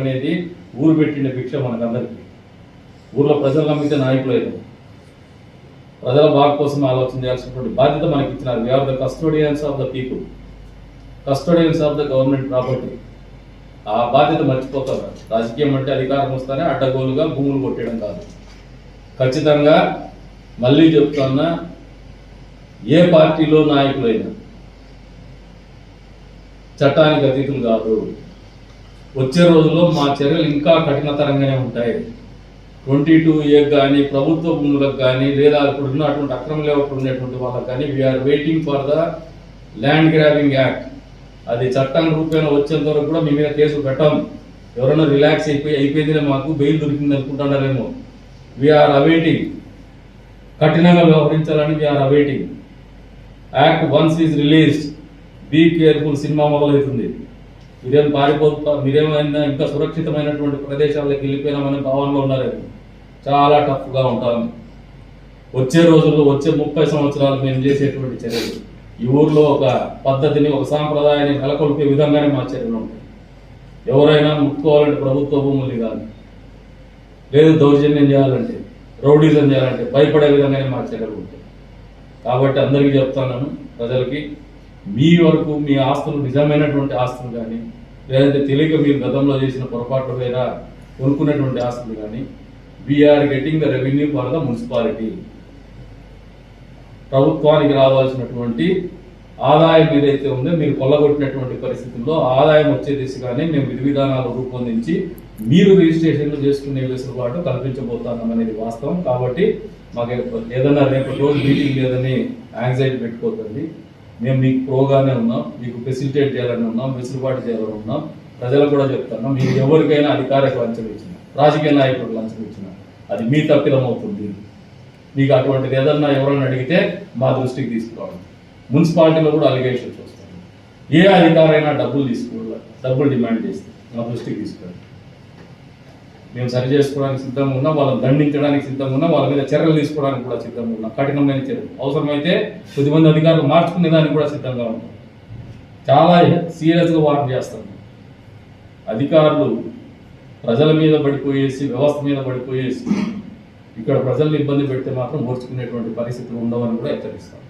అనేది ఊరు పెట్టిన భిక్ష మనకందరికీ. ఊర్లో ప్రజలు నమ్మితే నాయకులు ప్రజల బాగు కోసం ఆలోచన చేయాల్సినటువంటి బాధ్యత మనకి ఇచ్చినారు we're the custodians of the people custodians of the government property ఆ బాధ్యత మర్చిపోతారు రాజకీయం అంటే అధికారం వస్తానే అడ్డగోలుగా భూములు కొట్టడం కాదు. ఖచ్చితంగా మళ్ళీ చెప్తున్నా ఏ పార్టీలో నాయకులైనా చట్టానికి అతీతులు కాదు. వచ్చే రోజుల్లో మా చర్యలు ఇంకా కఠినతరంగానే ఉంటాయి. ట్వంటీ టూ ఏ కానీ ప్రభుత్వ భూములకు కానీ లేదా ఇప్పుడు ఉన్నటువంటి అక్రమ లేవకుండా ఉండేటువంటి వాళ్ళకి కానీ we're waiting for the land grabbing act అది చట్టం రూపేణ వచ్చేంత వరకు కూడా మీ మీద కేసు పెట్టాం. ఎవరైనా రిలాక్స్ అయిపోయి అయిపోయిందిలే మాకు బెయిల్ దొరికింది అనుకుంటున్నారేమో వీఆర్ అవైటింగ్ కఠినంగా వ్యవహరించాలని we're awaiting act once is released be careful cinema మొదలవుతుంది. మీరేం పారిపోతా మీరేమైనా ఇంకా సురక్షితమైనటువంటి ప్రదేశాలకు వెళ్ళిపోయినామనే భావనలో ఉన్నారేమో చాలా టఫ్గా ఉంటాము వచ్చే రోజుల్లో వచ్చే ముప్పై సంవత్సరాలు మేము చేసేటువంటి చర్యలు. ఈ ఊర్లో ఒక పద్ధతిని ఒక సాంప్రదాయాన్ని నెలకొల్పే విధంగానే మా చర్యలు ఉంటాయి. ఎవరైనా ముట్టుకోవాలంటే ప్రభుత్వ భూములు కానీ లేదు దౌర్జన్యం చేయాలంటే రౌడీజం చేయాలంటే భయపడే విధంగానే మా చర్యలు ఉంటాయి. కాబట్టి అందరికీ చెప్తాను ప్రజలకి మీ వరకు మీ ఆస్తులు నిజమైనటువంటి ఆస్తులు కానీ లేదంటే తెలియక మీరు గతంలో చేసిన పొరపాట్ల మీద కొనుక్కున్నటువంటి ఆస్తులు కానీ we're getting the revenue for the municipality ప్రభుత్వానికి రావాల్సినటువంటి ఆదాయం ఏదైతే ఉందో మీరు కొల్లగొట్టినటువంటి పరిస్థితుల్లో ఆదాయం వచ్చే దిశగానే మేము విధి విధానాలు రూపొందించి మీరు రిజిస్ట్రేషన్లు చేసుకునే వెసులుబాటు కల్పించబోతున్నాం అనేది వాస్తవం. కాబట్టి మాకు ఏదైనా రేపు రోజు మీటింగ్ లేదని యాంగ్జైటీ పెట్టుకోతుంది మేము మీకు ప్రోగానే ఉన్నాం మీకు ఫెసిలిటేట్ చేయాలని ఉన్నాం వెసులుబాటు చేయాలని ఉన్నాం. ప్రజలకు కూడా చెప్తున్నాం మీరు ఎవరికైనా అధికారికి లంచం ఇచ్చిన రాజకీయ నాయకులకు లంచం ఇచ్చిన అది మీ తప్పిదం అవుతుంది మీకు అటువంటిది ఏదన్నా ఎవరైనా అడిగితే మా దృష్టికి తీసుకురావాలి. మున్సిపాలిటీలో కూడా అలిగేషన్స్ వస్తాయి. ఏ అధికారైనా డబ్బులు తీసుకోవాలి డబ్బులు డిమాండ్ చేస్తే మా దృష్టికి తీసుకురండి. మేము సరి చేసుకోవడానికి సిద్ధంగా ఉన్నాం వాళ్ళని దండించడానికి సిద్ధంగా ఉన్నాం వాళ్ళ మీద చర్యలు తీసుకోవడానికి కూడా సిద్ధంగా ఉన్నాం. కఠినమైన చర్యలు. అవసరమైతే కొద్దిమంది అధికారులు మార్చుకునే దానికి కూడా సిద్ధంగా ఉన్నాం. చాలా సీరియస్గా వార్న్ చేస్తాం. అధికారులు ప్రజల మీద పడిపోయేసి వ్యవస్థ మీద పడిపోయేసి ఇక్కడ ప్రజల్ని ఇబ్బంది పెడితే మాత్రం ఓర్చుకునేటువంటి పరిస్థితులు ఉండవని కూడా హెచ్చరిస్తాం.